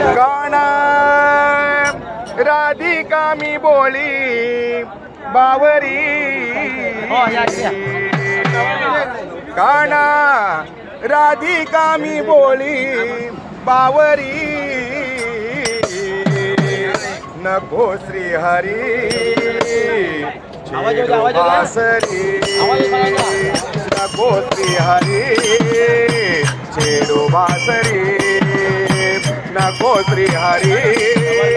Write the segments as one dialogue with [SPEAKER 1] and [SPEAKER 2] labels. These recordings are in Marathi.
[SPEAKER 1] काना राधिका मी बोली. बावरी. काना राधिका मी बोली. बावरी. नको
[SPEAKER 2] आवाज येऊ द्या, आवाज येऊ द्या.
[SPEAKER 1] बासरी. नको श्रीहरी छेडू बासरी नको श्रीहरी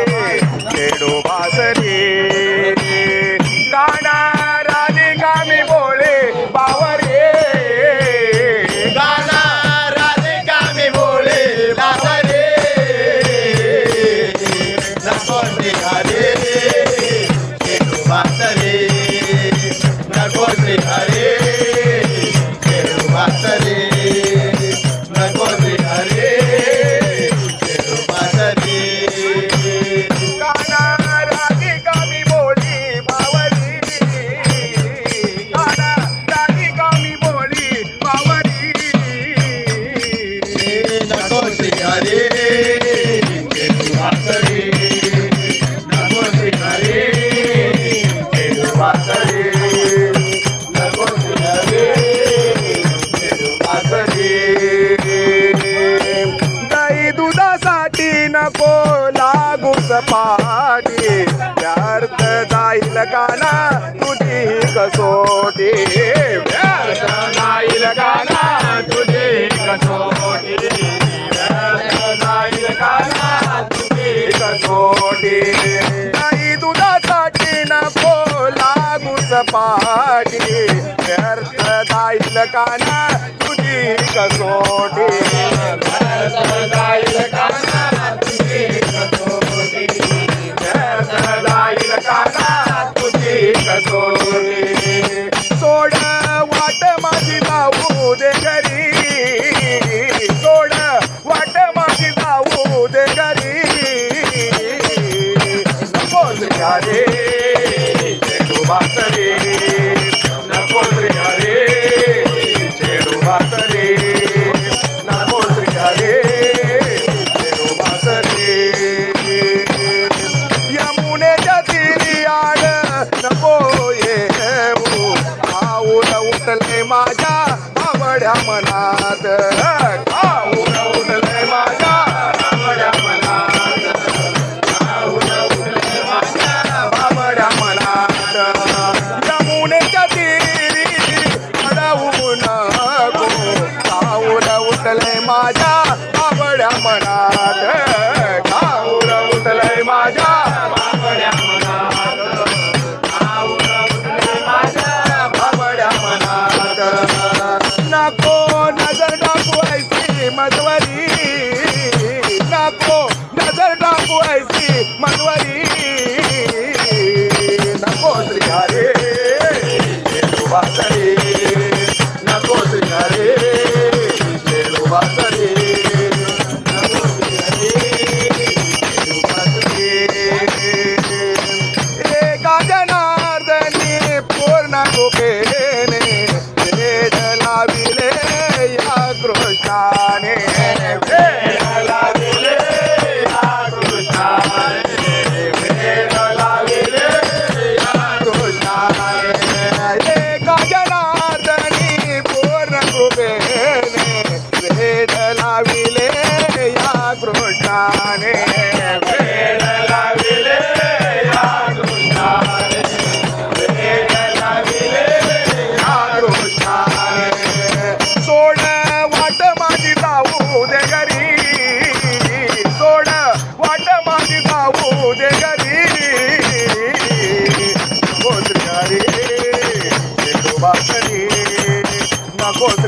[SPEAKER 1] छेडू बासरी काना राधिका मी बोले बावरे
[SPEAKER 3] गाना राधिका मी बोले बाबरे नको हरे केलू बासरे नको हरे
[SPEAKER 1] जाईल काना तुझी कसोटी व्यर्थ जाईल काना तुझी कसोटी व्यर्थ जाईल तुझी कसोटी गाई दुधासाठी नको लागू सपाटी व्यर्थ जाईल काना तुझी कसोटी जाईल काना तुझी कसोटी सोड वाट माझी जाऊ दे घरी सोड वाट माझी दे घरी रे बासरी रे. मनात आऊन माझ्या बाबड्या मनात आऊन माझ्या आवड्या मनात. यमुनेच्या तिरी अडवू नको. आऊन उठले माझ्या आवड्या मनात. गाऊन उठले माझ्या बाबड्या मनात. मनात. okay. coisa